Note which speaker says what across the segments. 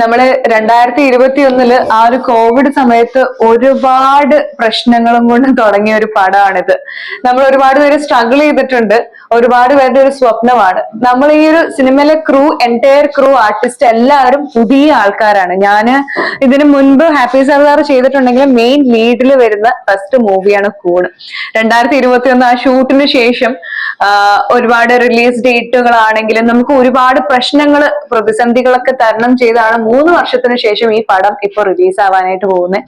Speaker 1: നമ്മൾ രണ്ടായിരത്തി ഇരുപത്തി ഒന്നിൽ ആ ഒരു കോവിഡ് സമയത്ത് ഒരുപാട് പ്രശ്നങ്ങളും കൊണ്ട് തുടങ്ങിയ ഒരു പടമാണിത് നമ്മൾ ഒരുപാട് പേര് സ്ട്രഗിൾ ചെയ്തിട്ടുണ്ട്. ഒരുപാട് പേരുടെ ഒരു സ്വപ്നമാണ്. നമ്മൾ ഈ ഒരു സിനിമയിലെ ക്രൂ എന്റയർ ക്രൂ ആർട്ടിസ്റ്റ് എല്ലാവരും പുതിയ ആൾക്കാരാണ്. ഞാൻ ഇതിനു മുൻപ് ഹാപ്പി സർദാർ ചെയ്തിട്ടുണ്ടെങ്കിൽ മെയിൻ ലീഡിൽ വരുന്ന ഫസ്റ്റ് മൂവിയാണ് കൂണ് രണ്ടായിരത്തി ഇരുപത്തി ഒന്ന് ആ ഷൂട്ടിന് ശേഷം ഒരുപാട് റിലീസ് ഡേറ്റുകളാണെങ്കിലും നമുക്ക് ഒരുപാട് പ്രശ്നങ്ങൾ പ്രതിസന്ധികളൊക്കെ തരണം ചെയ്താണ് മൂന്ന് വർഷത്തിന് ശേഷം ഈ പടം ഇപ്പൊ റിലീസ് ആവാനായിട്ട് പോകുന്നത്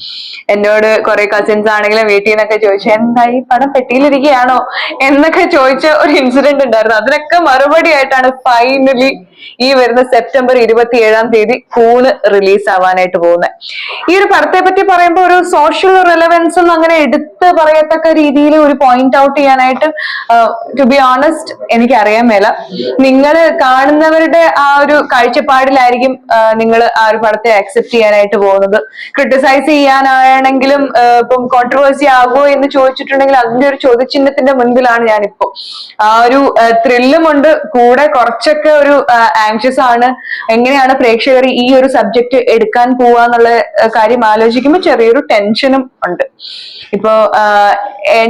Speaker 1: എന്നോട് കുറെ കസിൻസ് ആണെങ്കിലും വീട്ടിൽ നിന്നൊക്കെ ചോദിച്ചു എന്താ ഈ പടം പെട്ടിയിലിരിക്കുകയാണോ എന്നൊക്കെ ചോദിച്ച ഒരു ഇൻസിഡന്റ് ഉണ്ടായിരുന്നു. അതിനൊക്കെ മറുപടി ആയിട്ടാണ് ഫൈനലി ഈ വരുന്ന സെപ്റ്റംബർ ഇരുപത്തി ഏഴാം തീയതി കൂണ് റിലീസ് ആവാനായിട്ട് പോകുന്നത് ഈ ഒരു പടത്തെ പറ്റി പറയുമ്പോൾ ഒരു സോഷ്യൽ റിലവൻസ് ഒന്നും അങ്ങനെ എടുത്ത് പറയത്തക്ക രീതിയിൽ ഒരു പോയിന്റ് ഔട്ട് ചെയ്യാനായിട്ട് ടു ബി ഓണസ്റ്റ് എനിക്ക് അറിയാൻ മേല. നിങ്ങൾ കാണുന്നവരുടെ ആ ഒരു കാഴ്ചപ്പാടിലായിരിക്കും നിങ്ങൾ ആ ഒരു പടത്തെ അക്സെപ്റ്റ് ചെയ്യാനായിട്ട് പോകുന്നത്. ക്രിട്ടിസൈസ് ചെയ്യാനാണെങ്കിലും ഇപ്പം കോൺട്രവേഴ്സി ആകുമോ എന്ന് ചോദിച്ചിട്ടുണ്ടെങ്കിൽ അതിന്റെ ഒരു ചോദ്യചിഹ്നത്തിന്റെ മുൻപിലാണ് ഞാനിപ്പോ. ആ ഒരു ത്രില്ലും ഉണ്ട്. കൂടെ കുറച്ചൊക്കെ ഒരു ആങ്ഷ്യസ് ആണ്. എങ്ങനെയാണ് പ്രേക്ഷകർ ഈ ഒരു സബ്ജക്ട് എടുക്കാൻ പോവുക എന്നുള്ള കാര്യം ആലോചിക്കുമ്പോൾ ചെറിയൊരു ടെൻഷനും ഉണ്ട്. ഇപ്പോ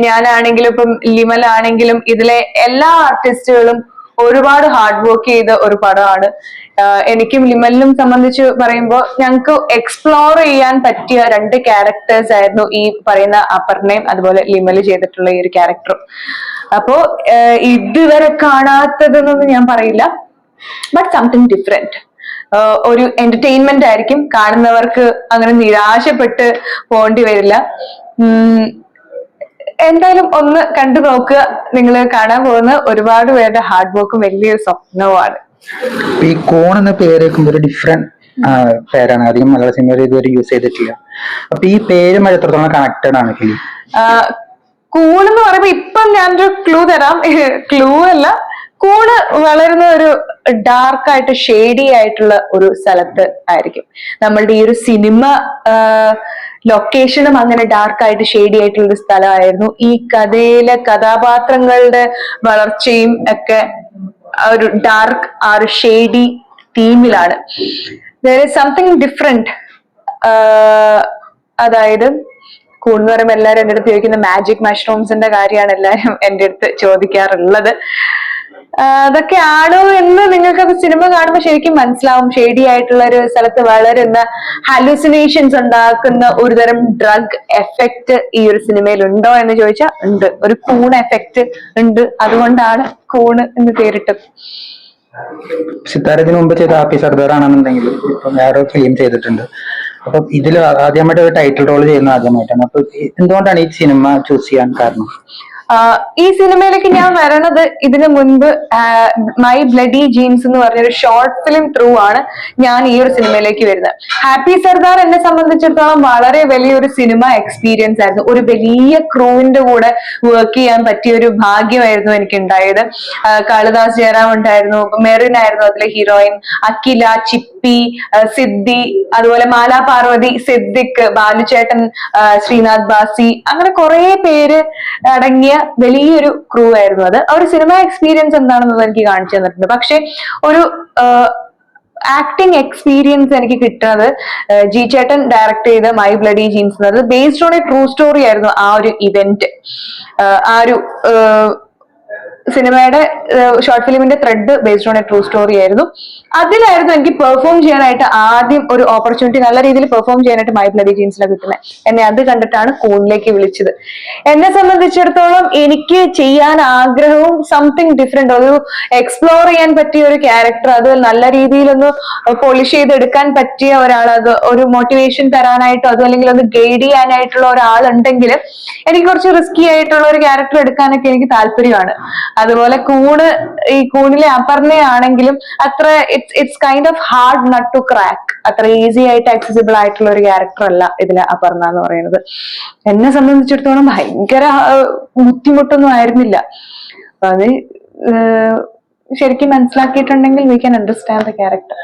Speaker 1: ഞാനാണെങ്കിലും ഇപ്പം ലിമൽ ആണെങ്കിലും ഇതിലെ എല്ലാ ആർട്ടിസ്റ്റുകളും ഒരുപാട് ഹാർഡ് വർക്ക് ചെയ്ത ഒരു പടമാണ്. എനിക്കും ലിമലിനും സംബന്ധിച്ച് പറയുമ്പോൾ ഞങ്ങൾക്ക് എക്സ്പ്ലോർ ചെയ്യാൻ പറ്റിയ രണ്ട് ക്യാരക്ടേഴ്സ് ആയിരുന്നു ഈ പറയുന്ന അപർണയും അതുപോലെ ലിമൽ ചെയ്തിട്ടുള്ള ഈ ഒരു ക്യാരക്ടറും അപ്പോ ഇതുവരെ കാണാത്തതെന്നൊന്നും ഞാൻ പറയില്ല. ബട്ട് സംതിങ് ഡിഫറെന്റ് ഒരു എന്റർടൈൻമെന്റ് ആയിരിക്കും. കാണുന്നവർക്ക് അങ്ങനെ നിരാശപ്പെട്ട് പോകേണ്ടി വരില്ല. എന്തായാലും ഒന്ന് കണ്ടു നോക്കുക. നിങ്ങൾ കാണാൻ പോകുന്ന ഒരുപാട് പേരുടെ ഹാർഡ് വർക്കും വലിയൊരു സ്വപ്നവുമാണ്.
Speaker 2: ഈ കോൺ എന്ന പേര് ഒരു ഡിഫറെന്റ് പേരാണ്. അധികം മലയാള സിനിമയിൽ ഇതുവരെ യൂസ് ചെയ്തിട്ടില്ല. അപ്പൊ ഈ പേരുമായി എത്രത്തോളം കണക്റ്റഡ് ആണ്
Speaker 1: കൂൾ എന്ന് പറയുമ്പോ ഇപ്പം ഞാനൊരു ക്ലൂ തരാം. ക്ലൂ അല്ല. കൂണ് വളരുന്ന ഒരു ഡാർക്ക് ആയിട്ട് ഷെയ്ഡി ആയിട്ടുള്ള ഒരു സ്ഥലത്ത് ആയിരിക്കും. നമ്മളുടെ ഈ ഒരു സിനിമ ലൊക്കേഷനും അങ്ങനെ ഡാർക്ക് ആയിട്ട് ഷെയ്ഡി ആയിട്ടുള്ള ഒരു സ്ഥലമായിരുന്നു. ഈ കഥയിലെ കഥാപാത്രങ്ങളുടെ വളർച്ചയും ഒക്കെ ഒരു ഡാർക്ക് ആ ഒരു ഷെയ്ഡി തീമിലാണ് സംതിങ് ഡിഫറെന്റ് അതായത് കൂടുതൽ പറയുമ്പോൾ എല്ലാവരും എന്റെ അടുത്ത് ചോദിക്കുന്ന മാജിക് മഷ്റൂംസിന്റെ കാര്യമാണ് എല്ലാവരും എന്റെ അടുത്ത് ചോദിക്കാറുള്ളത്. അതൊക്കെ ആണോ എന്ന് നിങ്ങൾക്ക് സിനിമ കാണുമ്പോൾ ശരിക്കും മനസ്സിലാവും. ഷെയ്ഡി ആയിട്ടുള്ള ഒരു സ്ഥലത്ത് വളരുന്ന ഹാലൂസിനേഷൻസ് ഉണ്ടാക്കുന്ന ഒരു തരം ഡ്രഗ് എഫക്റ്റ് ഈ ഒരു സിനിമയിൽ ഉണ്ടോ എന്ന് ചോദിച്ചാൽ ഉണ്ട്. ഒരു കൂൺ എഫക്റ്റ് ഉണ്ട്. അതുകൊണ്ടാണ് കൂണ് എന്ന് പേരിട്ടത്.
Speaker 2: സിത്താരത്തിന് മുമ്പ് ചെയ്ത ഹാപ്പി സർദാർ ആണെന്നുണ്ടെങ്കിൽ ഇപ്പൊ വേറെ ഫിലിം ചെയ്തിട്ടുണ്ട്. അപ്പൊ ഇതിൽ ആദ്യമായിട്ട് ഒരു ടൈറ്റിൽ റോൾ ചെയ്യുന്ന ആദ്യമായിട്ടാണ്. അപ്പൊ എന്തുകൊണ്ടാണ് ഈ സിനിമ ചൂസ് ചെയ്യാൻ കാരണം?
Speaker 1: ഈ സിനിമയിലേക്ക് ഞാൻ വരണത് ഇതിനു മുൻപ് മൈ ബ്ലഡി ജീൻസ് എന്ന് പറഞ്ഞൊരു ഷോർട്ട് ഫിലിം ത്രൂ ആണ് ഞാൻ ഈ ഒരു സിനിമയിലേക്ക് വരുന്നത്. ഹാപ്പി സർദാർ എന്നെ സംബന്ധിച്ചിടത്തോളം വളരെ വലിയൊരു സിനിമ എക്സ്പീരിയൻസ് ആയിരുന്നു. ഒരു വലിയ ക്രൂവിന്റെ കൂടെ വർക്ക് ചെയ്യാൻ പറ്റിയ ഒരു ഭാഗ്യമായിരുന്നു എനിക്ക് ഉണ്ടായത് കാളിദാസ് ജയറാം ഉണ്ടായിരുന്നു മെറിൻ ആയിരുന്നു അതിലെ ഹീറോയിൻ അഖില ചിപ്പി സിദ്ധി അതുപോലെ മാലാ പാർവതി സിദ്ദിഖ് ബാലുചേട്ടൻ ശ്രീനാഥ് ബാസി അങ്ങനെ കുറെ പേര് അടങ്ങിയ വലിയൊരു ക്രൂ ആയിരുന്നു അത്. ആ ഒരു സിനിമ എക്സ്പീരിയൻസ് എന്താണെന്നത് എനിക്ക് കാണിച്ചു തന്നിട്ടുണ്ട്. പക്ഷെ ഒരു ആക്ടിങ് എക്സ്പീരിയൻസ് എനിക്ക് കിട്ടുന്നത് ജി ചേട്ടൻ ഡയറക്ട് ചെയ്ത മൈ ബ്ലഡി ജീൻസ് എന്നത് based on a true story ആയിരുന്നു ആ ഒരു ഇവന്റ് ആ ഒരു സിനിമയുടെ short ഫിലിമിന്റെ thread based on a true story ആയിരുന്നു. അതിലായിരുന്നു എനിക്ക് പെർഫോം ചെയ്യാനായിട്ട് ആദ്യം ഒരു ഓപ്പർച്യൂണിറ്റി നല്ല രീതിയിൽ പെർഫോം ചെയ്യാനായിട്ട് മൈ ബ്ലഡി ജീൻസിലെ കിട്ടുന്നത് എന്നെ അത് കണ്ടിട്ടാണ് കൂണിലേക്ക് വിളിച്ചത്. എന്നെ സംബന്ധിച്ചിടത്തോളം എനിക്ക് ചെയ്യാൻ ആഗ്രഹവും സംതിങ് ഡിഫറെന്റ് ഒരു എക്സ്പ്ലോർ ചെയ്യാൻ പറ്റിയ ഒരു ക്യാരക്ടർ അത് നല്ല രീതിയിലൊന്ന് പോളിഷ് ചെയ്തെടുക്കാൻ പറ്റിയ ഒരാൾ അത് ഒരു മോട്ടിവേഷൻ തരാനായിട്ടോ അതോ അല്ലെങ്കിൽ ഒന്ന് ഗൈഡ് ചെയ്യാനായിട്ടുള്ള ഒരാളുണ്ടെങ്കിൽ എനിക്ക് കുറച്ച് റിസ്കി ആയിട്ടുള്ള ഒരു ക്യാരക്ടർ എടുക്കാനൊക്കെ എനിക്ക് താല്പര്യമാണ്. അതുപോലെ കൂണ് ഈ കൂണിലെ അപർണയാണെങ്കിലും അത്ര it's it's kind of hard nut to crack അത്ര ഈസി ആയിട്ട് ആക്സസിബിൾ ആയിട്ടുള്ള ഒരു ക്യാരക്ടർ അല്ല ഇതിൽ അപർണ എന്ന് പറയുന്നത്. എന്നെ സംബന്ധിച്ചിടത്തോളം ഭയങ്കര ബുദ്ധിമുട്ടൊന്നും ആയിരുന്നില്ല. അത് ശരിക്കും മനസ്സിലാക്കിയിട്ടുണ്ടെങ്കിൽ we can understand the character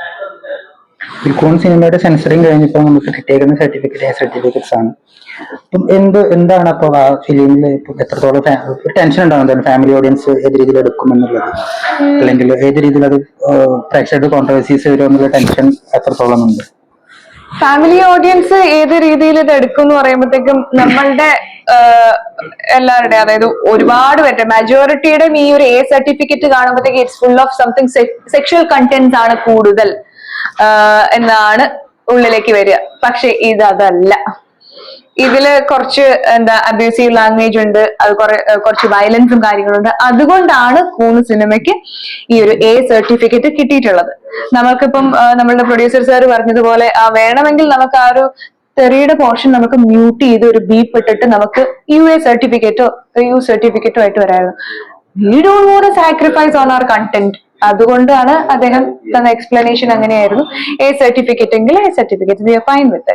Speaker 2: ഇൽക്കോൺ സിനിമയുടെ സെൻസറിങ് കഴിഞ്ഞപ്പോൾ നമുക്ക് കിട്ടിയേക്കുന്ന സർട്ടിഫിക്കറ്റ് സർട്ടിഫിക്കറ്റ്സ് ആണ്. അപ്പം എന്ത് എന്താണ് അപ്പോൾ ആ ഫിലിമിൽ എത്രത്തോളം ടെൻഷൻ ഉണ്ടാവും ഫാമിലി ഓഡിയൻസ് ഏത് രീതിയിൽ എടുക്കും എന്നുള്ളത്? അല്ലെങ്കിൽ ഏത് രീതിയിൽ അത് പ്രേക്ഷകരുടെ കോൺട്രവേഴ്സീസ് വരും എന്നുള്ള ടെൻഷൻ എത്രത്തോളം ഉണ്ട്?
Speaker 1: ഫാമിലി ഓഡിയൻസ് ഏത് രീതിയിൽ ഇത് എടുക്കും എന്ന് പറയുമ്പോഴത്തേക്കും നമ്മളുടെ എല്ലാവരുടെ എല്ലാവരുടെയും അതായത് ഒരുപാട് പേരുടെ മെജോറിറ്റിയുടെ ഈ ഒരു A certificate കാണുമ്പോഴത്തേക്ക് it's full of something sexual contents ആണ് കൂടുതൽ എന്നാണ് ഉള്ളിലേക്ക് വരിക. പക്ഷെ ഇത് അതല്ല. ഇതിൽ കുറച്ച് എന്താ അബ്യൂസീവ് ലാംഗ്വേജ് ഉണ്ട് അത് കുറെ കുറച്ച് വയലൻസും കാര്യങ്ങളുണ്ട്. അതുകൊണ്ടാണ് കൂണ് സിനിമയ്ക്ക് ഈ ഒരു എ സർട്ടിഫിക്കറ്റ് കിട്ടിയിട്ടുള്ളത്. നമ്മൾക്കിപ്പം ഏഹ് നമ്മളുടെ പ്രൊഡ്യൂസർ സാർ പറഞ്ഞതുപോലെ ആ വേണമെങ്കിൽ നമുക്ക് ആ ഒരു തെറിയുടെ പോർഷൻ നമുക്ക് മ്യൂട്ട് ചെയ്ത് ഒരു ബീപ്പ് ഇട്ടിട്ട് നമുക്ക് യു എ സർട്ടിഫിക്കറ്റോ യു സർട്ടിഫിക്കറ്റോ ആയിട്ട് വരായിരുന്നു we don't want sacrifice on our content അതുകൊണ്ടാണ് അദ്ദേഹം തന്ന എക്സ്പ്ലനേഷൻ അങ്ങനെയായിരുന്നു. എ സർട്ടിഫിക്കറ്റ് എങ്കിൽ A certificate are fine with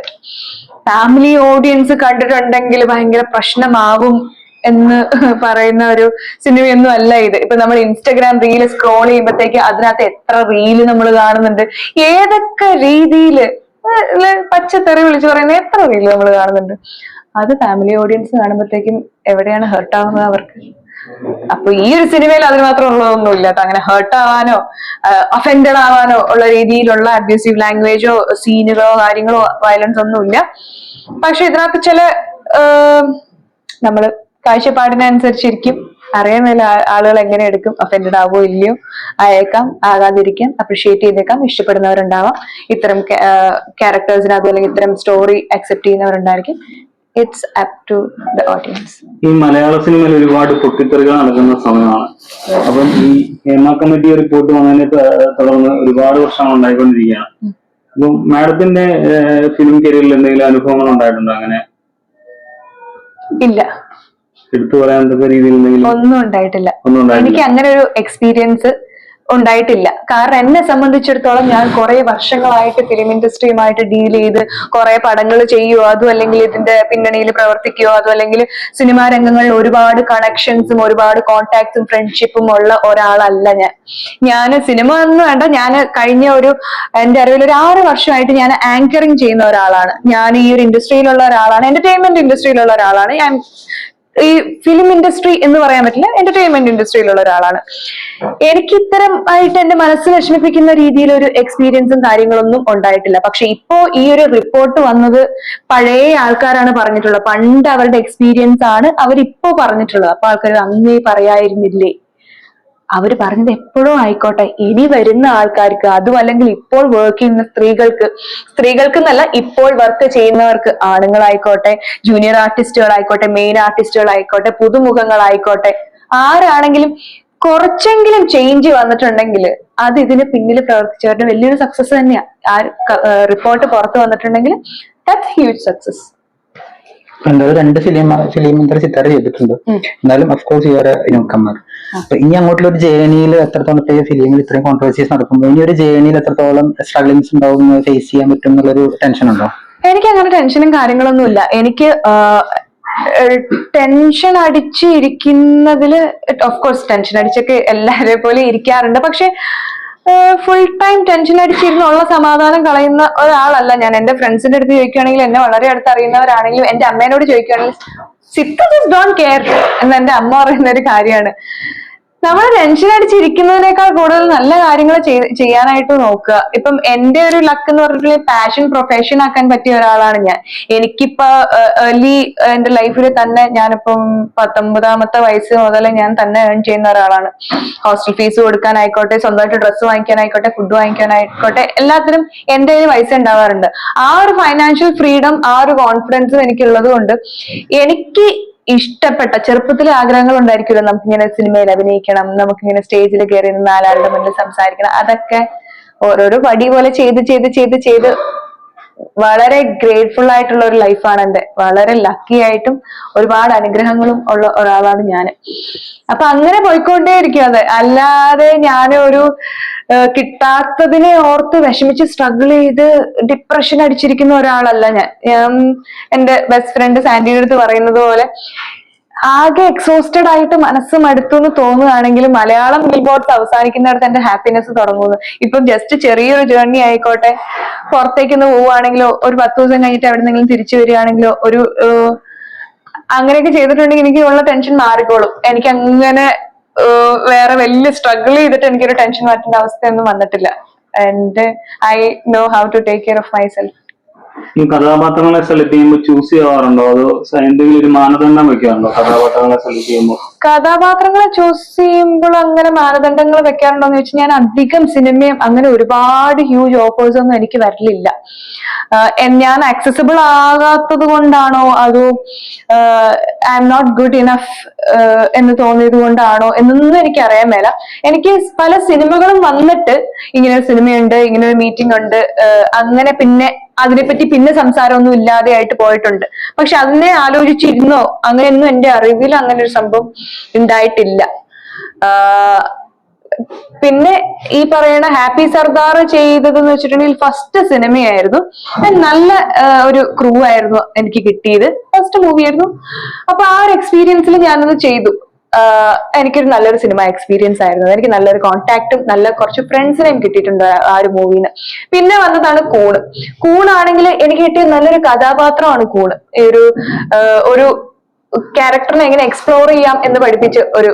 Speaker 1: family audience കണ്ടിട്ടുണ്ടെങ്കിൽ ഭയങ്കര പ്രശ്നമാകും എന്ന് പറയുന്ന ഒരു സിനിമയൊന്നും അല്ല ഇത്. ഇപ്പൊ നമ്മൾ ഇൻസ്റ്റഗ്രാം റീൽ സ്ക്രോൾ ചെയ്യുമ്പോഴത്തേക്ക് അതിനകത്ത് എത്ര റീൽ നമ്മൾ കാണുന്നുണ്ട്. ഏതൊക്കെ രീതിയിൽ പച്ചത്തെറി വിളിച്ചു പറയുന്ന എത്ര റീൽ നമ്മൾ കാണുന്നുണ്ട്. അത് ഫാമിലി ഓഡിയൻസ് കാണുമ്പോഴത്തേക്കും എവിടെയാണ് ഹേർട്ടാവുന്നത് അവർക്ക്? അപ്പൊ ഈ ഒരു സിനിമയിൽ അതിന് മാത്രം ഉള്ളതൊന്നും ഇല്ല അങ്ങനെ ഹേർട്ട് ആവാനോ അഫൻഡഡ് ആവാനോ ഉള്ള രീതിയിലുള്ള അബ്യൂസീവ് ലാംഗ്വേജോ സീനുകളോ കാര്യങ്ങളോ വയലൻസ് ഒന്നും ഇല്ല പക്ഷെ ഇതിനകത്ത് ചില നമ്മൾ കാഴ്ചപ്പാടിനനുസരിച്ചിരിക്കും. അറിയാൻ മേല ആളുകൾ എങ്ങനെ എടുക്കും അഫൻഡഡ് ആവോ ഇല്ലയോ ആയേക്കാം ആകാതിരിക്കാം അപ്രിഷിയേറ്റ് ചെയ്തേക്കാം ഇഷ്ടപ്പെടുന്നവരുണ്ടാവാം. ഇത്തരം ക്യാരക്ടേഴ്സിനകത്ത് അല്ലെങ്കിൽ ഇത്തരം story accept ചെയ്യുന്നവരുണ്ടായിരിക്കും. It's up to the audience
Speaker 3: ഈ മലയാള സിനിമയിൽ ഒരുപാട് പൊട്ടിത്തെറികൾ നടക്കുന്ന സമയമാണ്. അപ്പം ഈ ഹേമ കമ്മിറ്റി റിപ്പോർട്ട് വന്നതിനെ തുടർന്ന് ഒരുപാട് വർഷങ്ങൾ ഉണ്ടായിക്കൊണ്ടിരിക്കുകയാണ്. അപ്പം മാഡത്തിന്റെ ഫിലിം കരിയറിൽ എന്തെങ്കിലും അനുഭവങ്ങൾ ഉണ്ടായിട്ടുണ്ടോ അങ്ങനെ?
Speaker 1: ഇല്ല.
Speaker 3: എടുത്തു പറയാൻ രീതിയിൽ എന്തെങ്കിലും
Speaker 1: ഒന്നും ഉണ്ടായിട്ടില്ല. എനിക്ക് അങ്ങനെ ഒരു എക്സ്പീരിയൻസ് ഉണ്ടായിട്ടില്ല. കാരണം എന്നെ സംബന്ധിച്ചിടത്തോളം ഞാൻ കുറെ വർഷങ്ങളായിട്ട് ഫിലിം ഇൻഡസ്ട്രിയുമായിട്ട് ഡീൽ ചെയ്ത് കുറെ പടങ്ങൾ ചെയ്യുകയോ അതും അല്ലെങ്കിൽ ഇതിന്റെ പിന്നണിയിൽ പ്രവർത്തിക്കുകയോ അതും അല്ലെങ്കിൽ സിനിമാ രംഗങ്ങളിൽ ഒരുപാട് കണക്ഷൻസും ഒരുപാട് കോണ്ടാക്ട്സും ഫ്രണ്ട്ഷിപ്പും ഉള്ള ഒരാളല്ല ഞാൻ. ഞാൻ സിനിമ എന്ന് വേണ്ട. ഞാൻ കഴിഞ്ഞ ഒരു എന്റെ അറിവിൽ ഒരു ആറ് വർഷമായിട്ട് ഞാൻ ആങ്കറിങ് ചെയ്യുന്ന ഒരാളാണ്. ഞാൻ ഈ ഒരു ഇൻഡസ്ട്രിയിലുള്ള ഒരാളാണ്. എന്റർടൈൻമെന്റ് ഇൻഡസ്ട്രിയിലുള്ള ഒരാളാണ്. ഞാൻ ഈ ഫിലിം ഇൻഡസ്ട്രി എന്ന് പറയാൻ പറ്റില്ല എന്റർടൈൻമെന്റ് ഇൻഡസ്ട്രിയിലുള്ള ഒരാളാണ്. എനിക്ക് ഇത്തരം ആയിട്ട് എന്റെ മനസ്സ് വിഷമിപ്പിക്കുന്ന രീതിയിൽ ഒരു എക്സ്പീരിയൻസും കാര്യങ്ങളൊന്നും ഉണ്ടായിട്ടില്ല. പക്ഷെ ഇപ്പോ ഈ ഒരു റിപ്പോർട്ട് വന്നത് പഴയ ആൾക്കാരാണ് പറഞ്ഞിട്ടുള്ളത്. പണ്ട് അവരുടെ എക്സ്പീരിയൻസ് ആണ് അവരിപ്പോ പറഞ്ഞിട്ടുള്ളത്. അപ്പൊ ആൾക്കാർ അന്നേ പറയായിരുന്നില്ലേ? അവർ പറഞ്ഞത് എപ്പോഴും ആയിക്കോട്ടെ ഇനി വരുന്ന ആൾക്കാർക്ക് അതും അല്ലെങ്കിൽ ഇപ്പോൾ വർക്ക് ചെയ്യുന്ന സ്ത്രീകൾക്ക് സ്ത്രീകൾക്ക് എന്നല്ല ഇപ്പോൾ വർക്ക് ചെയ്യുന്നവർക്ക് ആണുങ്ങളായിക്കോട്ടെ ജൂനിയർ ആർട്ടിസ്റ്റുകൾ ആർട്ടിസ്റ്റുകളായിക്കോട്ടെ മെയിൻ ആർട്ടിസ്റ്റുകൾ ആർട്ടിസ്റ്റുകളായിക്കോട്ടെ പുതുമുഖങ്ങളായിക്കോട്ടെ ആരാണെങ്കിലും കുറച്ചെങ്കിലും ചേഞ്ച് വന്നിട്ടുണ്ടെങ്കിൽ അത് ഇതിന് പിന്നിൽ പ്രവർത്തിച്ചവരുടെ വലിയൊരു സക്സസ് തന്നെയാണ് ആ റിപ്പോർട്ട് പുറത്തു വന്നിട്ടുണ്ടെങ്കിൽ ദാറ്റ്സ് ഹ്യൂജ് സക്സസ്
Speaker 2: എന്തായാലും രണ്ട് ഫിലിം ഫിലിം എന്തായാലും ചിത്രം ചെയ്തിട്ടുണ്ട്. എന്നാലും അഫ്കോഴ്സ് ഇവരെ അപ്പൊ ഇനി അങ്ങോട്ടുള്ള ഒരു ജേണിയിൽ എത്രത്തോളം ഇപ്പൊ ഫിലിമിൽ ഇത്രയും കോൺട്രവേഴ്സീസ് നടക്കുമ്പോൾ ഇനി ഒരു ജേണിയിൽ എത്രത്തോളം സ്ട്രഗ്ലിങ്സ് ഉണ്ടാവും ഫേസ് ചെയ്യാൻ പറ്റും എന്നുള്ളൊരു ടെൻഷൻ ഉണ്ടോ?
Speaker 1: എനിക്ക് അങ്ങനെ ടെൻഷനും കാര്യങ്ങളൊന്നും ഇല്ല. എനിക്ക് ടെൻഷൻ അടിച്ച് ഇരിക്കുന്നതിൽ ഓഫ് കോഴ്സ് ടെൻഷൻ അടിച്ചൊക്കെ എല്ലാവരെ പോലെ ഇരിക്കാറുണ്ട്. പക്ഷെ ഫുൾ ടൈം ടെൻഷൻ അടിച്ചിരുന്നുള്ള സമാധാനം കളയുന്ന ഒരാളല്ല ഞാൻ. എന്റെ ഫ്രണ്ട്സിന്റെ അടുത്ത് ചോദിക്കുകയാണെങ്കിൽ എന്നെ വളരെ അടുത്ത് അറിയുന്നവരാണെങ്കിലും എന്റെ അമ്മേനോട് ചോദിക്കുകയാണെങ്കിൽ സിത്ത ജസ്റ്റ് കെയർ എന്ന് എന്റെ അമ്മ പറയുന്ന ഒരു കാര്യമാണ്. നമ്മൾ ടെൻഷൻ അടിച്ചിരിക്കുന്നതിനേക്കാൾ കൂടുതൽ നല്ല കാര്യങ്ങൾ ചെയ്യാനായിട്ട് നോക്കുക. ഇപ്പം എന്റെ ഒരു ലക്ക് എന്ന് പറഞ്ഞിട്ട് പാഷൻ പ്രൊഫഷൻ ആക്കാൻ പറ്റിയ ഒരാളാണ് ഞാൻ. എനിക്കിപ്പോ ഏർലി എന്റെ ലൈഫിൽ തന്നെ ഞാനിപ്പം പത്തൊമ്പതാമത്തെ വയസ്സ് മുതൽ ഞാൻ തന്നെ ഏൺ ചെയ്യുന്ന ഒരാളാണ്. ഹോസ്റ്റൽ ഫീസ് കൊടുക്കാനായിക്കോട്ടെ സ്വന്തമായിട്ട് ഡ്രസ്സ് വാങ്ങിക്കാനായിക്കോട്ടെ ഫുഡ് വാങ്ങിക്കാനായിക്കോട്ടെ എല്ലാത്തിനും എന്റെ കയ്യിൽ പൈസ ഉണ്ടാവാറുണ്ട്. ആ ഒരു ഫൈനാൻഷ്യൽ ഫ്രീഡം ആ ഒരു കോൺഫിഡൻസും എനിക്കുള്ളത് കൊണ്ട് എനിക്ക് ഇഷ്ടപ്പെട്ട ചെറുപ്പത്തിലെ ആഗ്രഹങ്ങൾ ഉണ്ടായിരിക്കുമല്ലോ നമുക്കിങ്ങനെ സിനിമയിൽ അഭിനയിക്കണം നമുക്ക് ഇങ്ങനെ സ്റ്റേജിൽ കയറി നാലാളുടെ മുന്നിൽ സംസാരിക്കണം. അതൊക്കെ ഓരോരോ പടി പോലെ ചെയ്ത് ചെയ്ത് ചെയ്ത് ചെയ്ത് വളരെ ഗ്രേറ്റ്ഫുൾ ആയിട്ടുള്ള ഒരു ലൈഫാണ് എന്റെ വളരെ ലക്കി ആയിട്ടും ഒരുപാട് അനുഗ്രഹങ്ങളും ഉള്ള ഒരാളാണ് ഞാൻ. അപ്പൊ അങ്ങനെ പോയിക്കൊണ്ടേയിരിക്കും അത്. അല്ലാതെ ഞാൻ ഒരു കിട്ടാത്തതിനെ ഓർത്ത് വിഷമിച്ച് സ്ട്രഗിൾ ചെയ്ത് ഡിപ്രഷൻ അടിച്ചിരിക്കുന്ന ഒരാളല്ല ഞാൻ. എന്റെ ബെസ്റ്റ് ഫ്രണ്ട് സാൻഡിയുടെ അടുത്ത് പറയുന്നത് പോലെ ആകെ എക്സോസ്റ്റഡ് ആയിട്ട് മനസ്സ് മടുത്തു എന്ന് തോന്നുകയാണെങ്കിൽ മലയാളം ബിൽബോർഡ്സ് അവസാനിക്കുന്നിടത്ത് എന്റെ ഹാപ്പിനെസ് തുടങ്ങുന്നു. ഇപ്പം ജസ്റ്റ് ചെറിയൊരു ജേർണി ആയിക്കോട്ടെ. പുറത്തേക്കൊന്ന് പോവുകയാണെങ്കിലോ ഒരു പത്ത് ദിവസം കഴിഞ്ഞിട്ട് എവിടെ നിന്നെങ്കിലും തിരിച്ചു വരികയാണെങ്കിലോ ഒരു അങ്ങനെയൊക്കെ ചെയ്തിട്ടുണ്ടെങ്കിൽ എനിക്ക് ഉള്ള ടെൻഷൻ മാറിക്കോളും. എനിക്ക് അങ്ങനെ വേറെ വലിയ സ്ട്രഗിൾ ചെയ്തിട്ട് എനിക്കൊരു ടെൻഷൻ മാറ്റേണ്ട അവസ്ഥയൊന്നും വന്നിട്ടില്ല. And I know how to take care of myself
Speaker 3: ഈ കഥാപാത്രങ്ങളെ സെലക്ട് ചെയ്യുമ്പോൾ ചൂസ് ചെയ്യാറുണ്ടോ? അതോ എന്തെങ്കിലും ഒരു മാനദണ്ഡം വെക്കാറുണ്ടോ കഥാപാത്രങ്ങളെ സെലക്ട് ചെയ്യുമ്പോൾ
Speaker 1: കഥാപാത്രങ്ങളെ ചൂസ് ചെയ്യുമ്പോൾ അങ്ങനെ മാനദണ്ഡങ്ങൾ വെക്കാറുണ്ടോ എന്ന് ചോദിച്ചാൽ ഞാൻ അധികം സിനിമയും അങ്ങനെ ഒരുപാട് ഹ്യൂജ് ഓഫേഴ്സ് ഒന്നും എനിക്ക് വരലില്ല. ഞാൻ ആക്സസിബിൾ ആകാത്തത് കൊണ്ടാണോ? അതോ I'm not good enough എന്ന് തോന്നിയത് കൊണ്ടാണോ? എന്നൊന്നും എനിക്ക് അറിയാൻ മേല. എനിക്ക് പല സിനിമകളും വന്നിട്ട് ഇങ്ങനെ ഒരു സിനിമയുണ്ട് ഇങ്ങനെ ഒരു മീറ്റിംഗ് ഉണ്ട് അങ്ങനെ പിന്നെ അതിനെപ്പറ്റി പിന്നെ സംസാരമൊന്നും ഇല്ലാതെ ആയിട്ട് പോയിട്ടുണ്ട്. പക്ഷെ അതിനെ ആലോചിച്ചിരുന്നോ? അങ്ങനെയൊന്നും എന്റെ അറിവിൽ അങ്ങനെ ഒരു സംഭവം ഉണ്ടായിട്ടില്ല. പിന്നെ ഈ പറയുന്ന ഹാപ്പി സർദാർ ചെയ്തത് എന്ന് വെച്ചിട്ടുണ്ടെങ്കിൽ ഫസ്റ്റ് സിനിമയായിരുന്നു. നല്ല ഒരു ക്രൂ ആയിരുന്നു എനിക്ക് കിട്ടിയത്. ഫസ്റ്റ് മൂവി ആയിരുന്നു. അപ്പൊ ആ ഒരു എക്സ്പീരിയൻസിൽ ഞാനത് ചെയ്തു. എനിക്കൊരു നല്ലൊരു സിനിമ എക്സ്പീരിയൻസ് ആയിരുന്നു. എനിക്ക് നല്ലൊരു കോൺടാക്റ്റും നല്ല കുറച്ച് ഫ്രണ്ട്സിനെയും കിട്ടിയിട്ടുണ്ട് ആ- ഒരു മൂവിന്ന് പിന്നെ വന്നതാണ് കൂണ് ആണെങ്കിൽ എനിക്ക് കിട്ടിയ നല്ലൊരു കഥാപാത്രമാണ് കൂണ് ഒരു ഒരു ക്യാരക്ടറിനെ എങ്ങനെ എക്സ്പ്ലോർ ചെയ്യാം എന്ന് പഠിപ്പിച്ച ഒരു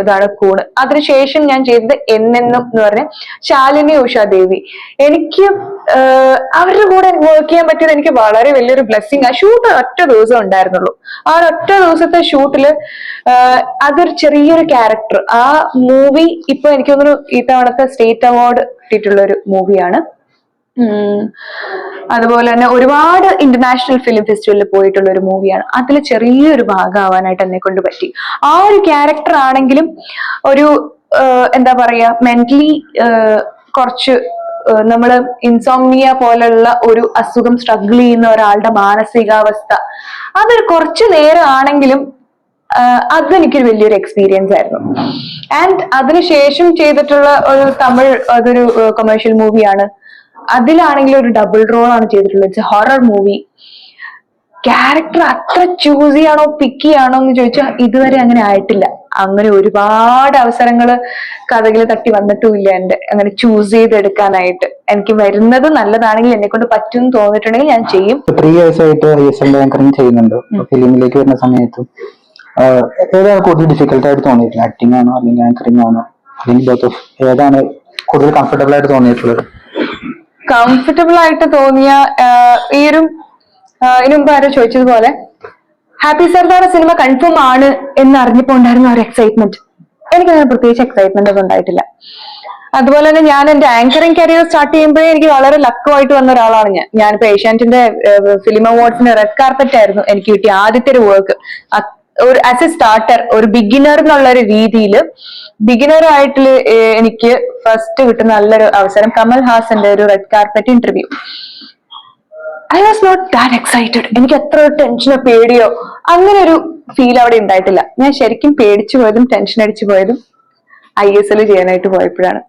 Speaker 1: ഇതാണ് കൂണ്. അതിനുശേഷം ഞാൻ ചെയ്തത് എന്നെന്നും എന്ന് പറഞ്ഞ ശാലിനി ഉഷാദേവി എനിക്ക് അവരുടെ കൂടെ വർക്ക് ചെയ്യാൻ പറ്റിയത് എനിക്ക് വളരെ വലിയൊരു ബ്ലെസ്സിങ് ആ. ഷൂട്ട് ഒറ്റ ദിവസം ഉണ്ടായിരുന്നുള്ളൂ. ആ ഒറ്റ ദിവസത്തെ ഷൂട്ടിൽ അതൊരു ചെറിയൊരു ക്യാരക്ടർ ആ മൂവി ഇപ്പൊ എനിക്ക് തോന്നുന്നു ഈ സ്റ്റേറ്റ് അവാർഡ് കിട്ടിയിട്ടുള്ള ഒരു മൂവിയാണ്. അതുപോലെ തന്നെ ഒരുപാട് ഇന്റർനാഷണൽ ഫിലിം ഫെസ്റ്റിവലിൽ പോയിട്ടുള്ള ഒരു മൂവിയാണ് അതിൽ ചെറിയൊരു ഭാഗമാവാനായിട്ട് എന്നെ കൊണ്ട് പറ്റി. ആ ഒരു ക്യാരക്ടർ ആണെങ്കിലും ഒരു എന്താ പറയാ മെന്റലി കുറച്ച് നമ്മൾ ഇൻസോംനിയ പോലുള്ള ഒരു അസുഖം സ്ട്രഗിൾ ചെയ്യുന്ന ഒരാളുടെ മാനസികാവസ്ഥ. അതൊരു കുറച്ച് നേരം ആണെങ്കിലും അതെനിക്കൊരു വലിയൊരു എക്സ്പീരിയൻസ് ആയിരുന്നു. ആൻഡ് അതിനുശേഷം ചെയ്തിട്ടുള്ള ഒരു തമിഴ് അതൊരു കൊമേഴ്ഷ്യൽ മൂവിയാണ് അതിലാണെങ്കിൽ ഒരു ഡബിൾ റോൾ ആണ് ചെയ്തിട്ടുള്ളത്. ഇറ്റ്സ് ഹൊറർ മൂവി ക്യാരക്ടർ അത്ര ചൂസ് ചെയ്യാണോ പിക്ക് ചെയ്യാണോ എന്ന് ചോദിച്ചാൽ ഇതുവരെ അങ്ങനെ ആയിട്ടില്ല. അങ്ങനെ ഒരുപാട് അവസരങ്ങൾ കഥകൾ തട്ടി വന്നിട്ടുമില്ല എന്റെ അങ്ങനെ ചൂസ് ചെയ്തെടുക്കാനായിട്ട്. എനിക്ക് വരുന്നത് നല്ലതാണെങ്കിൽ എന്നെ കൊണ്ട് പറ്റും എന്ന് തോന്നിയിട്ടുണ്ടെങ്കിൽ ഞാൻ ചെയ്യും.
Speaker 2: ത്രീ ഇയേഴ്സ് ആയിട്ട് ഐ എസ് എൽ ആങ്കറിങ് ചെയ്യുന്നുണ്ട്. ഫിലിമിലേക്ക് വരുന്ന സമയത്തും ഏതാണ് കൂടുതൽ ഡിഫിക്കൽട്ട് ആയിട്ട് തോന്നിയിട്ടുള്ളത്? ആക്ടിംഗ് ആണോ അല്ലെങ്കിൽ ആങ്കറിംഗ് ആണോ? അല്ലെങ്കിൽ ബോത്ത് ഓഫ് ഏതാണ് കൂടുതൽ കംഫർട്ടബിൾ ആയിട്ട് തോന്നിയിട്ടുള്ളത്?
Speaker 1: കംഫർട്ടബിൾ ആയിട്ട് തോന്നിയ ഈ ഒരു ഇനി ഇതിനു മുമ്പ് ആരോ ചോദിച്ചതുപോലെ ഹാപ്പി സർദാർ സിനിമ കൺഫേം ആണ് എന്ന് അറിഞ്ഞപ്പോ ഉണ്ടായിരുന്ന ഒരു എക്സൈറ്റ്മെന്റ് എനിക്ക് അങ്ങനെ പ്രത്യേകിച്ച് എക്സൈറ്റ്മെന്റ് ഒന്നും ഉണ്ടായിട്ടില്ല. അതുപോലെ തന്നെ ഞാൻ എന്റെ ആങ്കറിംഗ് കരിയർ സ്റ്റാർട്ട് ചെയ്യുമ്പോഴേ എനിക്ക് വളരെ ലക്കുമായിട്ട് വന്ന ഒരാളാണ് ഞാൻ. ഞാനിപ്പോ ഏഷ്യാനെറ്റിന്റെ ഫിലിം അവാർഡ്സിന്റെ റെഡ് കാർപ്പറ്റ് ആയിരുന്നു എനിക്ക് കിട്ടിയ ആദ്യത്തെ ഒരു വർക്ക് ഒരു ആസ് എ സ്റ്റാർട്ടർ ഒരു ബിഗിനർ എന്നുള്ള ഒരു രീതിയിൽ ബിഗിനർ ആയിട്ട് എനിക്ക് ഫസ്റ്റ് കിട്ടുന്ന നല്ലൊരു അവസരം കമൽ ഹാസന്റെ ഒരു red carpet interview I was not that excited എനിക്ക് എത്ര ടെൻഷനോ പേടിയോ അങ്ങനെ ഒരു ഫീൽ അവിടെ ഉണ്ടായിട്ടില്ല. ഞാൻ ശരിക്കും പേടിച്ചു പോയതും ടെൻഷൻ അടിച്ചു പോയതും ഐ എസ് എൽ ചെയ്യാനായിട്ട് പോയപ്പോഴാണ്.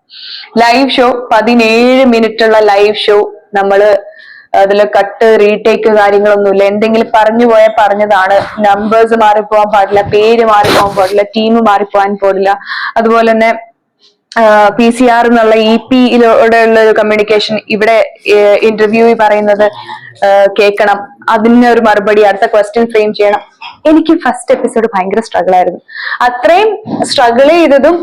Speaker 1: ലൈവ് ഷോ പതിനേഴ് മിനിറ്റ് ഉള്ള ലൈവ് ഷോ നമ്മൾ അതിൽ കട്ട് റീടേക്ക് കാര്യങ്ങളൊന്നുമില്ല. എന്തെങ്കിലും പറഞ്ഞു പോയാൽ പറഞ്ഞതാണ്. നമ്പേഴ്സ് മാറിപ്പോവാൻ പാടില്ല പേര് മാറിപ്പോവാൻ പാടില്ല ടീം മാറിപ്പോവാൻ പാടില്ല. അതുപോലെ തന്നെ പി സി ആർ എന്നുള്ള ഇ പിയിലൂടെ ഉള്ള ഒരു കമ്മ്യൂണിക്കേഷൻ ഇവിടെ ഇന്റർവ്യൂ പറയുന്നത് കേൾക്കണം. അതിന് ഒരു മറുപടി അടുത്ത ക്വസ്റ്റ്യൻ ഫ്രെയിം ചെയ്യണം. എനിക്ക് ഫസ്റ്റ് എപ്പിസോഡ് ഭയങ്കര സ്ട്രഗിൾ ആയിരുന്നു. അത്രയും സ്ട്രഗിൾ ചെയ്തതും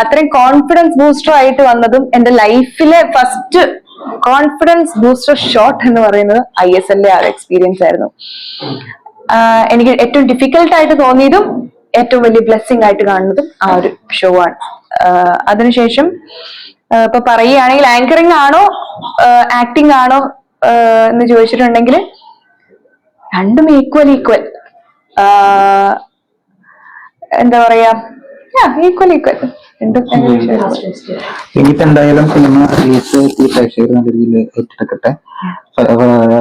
Speaker 1: അത്രയും കോൺഫിഡൻസ് ബൂസ്റ്റർ ആയിട്ട് വന്നതും എന്റെ ലൈഫിലെ ഫസ്റ്റ് കോൺഫിഡൻസ് ബൂസ്റ്റർ ഷോട്ട് എന്ന് പറയുന്നത് ഐ എസ് എല്ലിലെ ആ എക്സ്പീരിയൻസ് ആയിരുന്നു. എനിക്ക് ഏറ്റവും ഡിഫിക്കൽട്ട് ആയിട്ട് തോന്നിയതും ഏറ്റവും വലിയ ബ്ലെസ്സിങ് ആയിട്ട് കാണുന്നതും ആ ഒരു ഷോ ആണ്. അതിനുശേഷം ഇപ്പൊ പറയുകയാണെങ്കിൽ ആങ്കറിംഗ് ആണോ ആക്ടിംഗ് ആണോ എന്ന് ചോദിച്ചിട്ടുണ്ടെങ്കിൽ രണ്ടും ഈക്വൽ ഈക്വൽ എന്താ പറയാ? ഈക്വൽ ഈക്വൽ
Speaker 2: ഇനിയിപ്പോ എന്തായാലും സിനിമ റിലീസ് പ്രേക്ഷകർ നല്ല രീതിയിൽ ഏറ്റെടുക്കട്ടെ.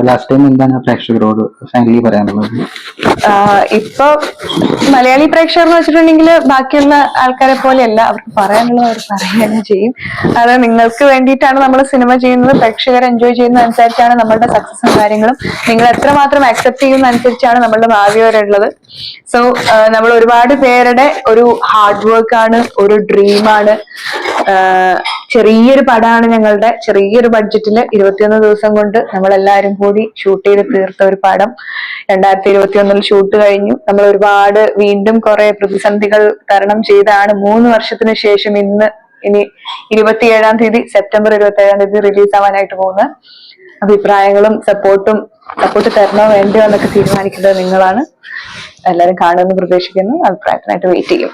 Speaker 2: ലാസ്റ്റ് ടൈം എന്താണ് പ്രേക്ഷകരോട് ഫാമിലി പറയാനുള്ളത്?
Speaker 1: ഇപ്പൊ മലയാളി പ്രേക്ഷകർ എന്ന് വെച്ചിട്ടുണ്ടെങ്കിൽ ബാക്കിയുള്ള ആൾക്കാരെ പോലെയല്ല അവർക്ക് പറയാനുള്ളത് അവർ പറയുകയും ചെയ്യും. അത് നിങ്ങൾക്ക് വേണ്ടിയിട്ടാണ് നമ്മൾ സിനിമ ചെയ്യുന്നത് പ്രേക്ഷകർ എൻജോയ് ചെയ്യുന്ന അനുസരിച്ചാണ് നമ്മളുടെ സക്സസും കാര്യങ്ങളും. നിങ്ങൾ എത്രമാത്രം അക്സെപ്റ്റ് ചെയ്യുന്ന അനുസരിച്ചാണ് നമ്മളുടെ ഭാവി വരെയുള്ളത് സോ നമ്മൾ ഒരുപാട് പേരുടെ ഒരു ഹാർഡ് വർക്ക് ആണ് ഒരു ഡ്രീമാണ് ചെറിയൊരു പടമാണ് ഞങ്ങളുടെ. ചെറിയൊരു ബഡ്ജറ്റിൽ ഇരുപത്തിയൊന്ന് ദിവസം കൊണ്ട് നമ്മൾ എല്ലാവരും കൂടി ഷൂട്ട് ചെയ്ത് തീർത്ത ഒരു പടം. രണ്ടായിരത്തി ഇരുപത്തി ഒന്നിൽ ഷൂട്ട് കഴിഞ്ഞു. നമ്മൾ ഒരുപാട് വീണ്ടും കുറെ പ്രതിസന്ധികൾ തരണം ചെയ്താണ്. മൂന്ന് വർഷത്തിന് ശേഷം ഇന്ന് ഇനി ഇരുപത്തിയേഴാം തീയതി സെപ്റ്റംബർ ഇരുപത്തി ഏഴാം തീയതി റിലീസ് ആവാനായിട്ട് പോകുന്നത് അഭിപ്രായങ്ങളും സപ്പോർട്ടും സപ്പോർട്ട് തരണോ വേണ്ടയോ എന്നൊക്കെ തീരുമാനിക്കേണ്ടത് നിങ്ങളാണ്. എല്ലാവരും കാണുമെന്ന് പ്രതീക്ഷിക്കുന്നു. അഭിപ്രായത്തിനായിട്ട് വെയിറ്റ് ചെയ്യും.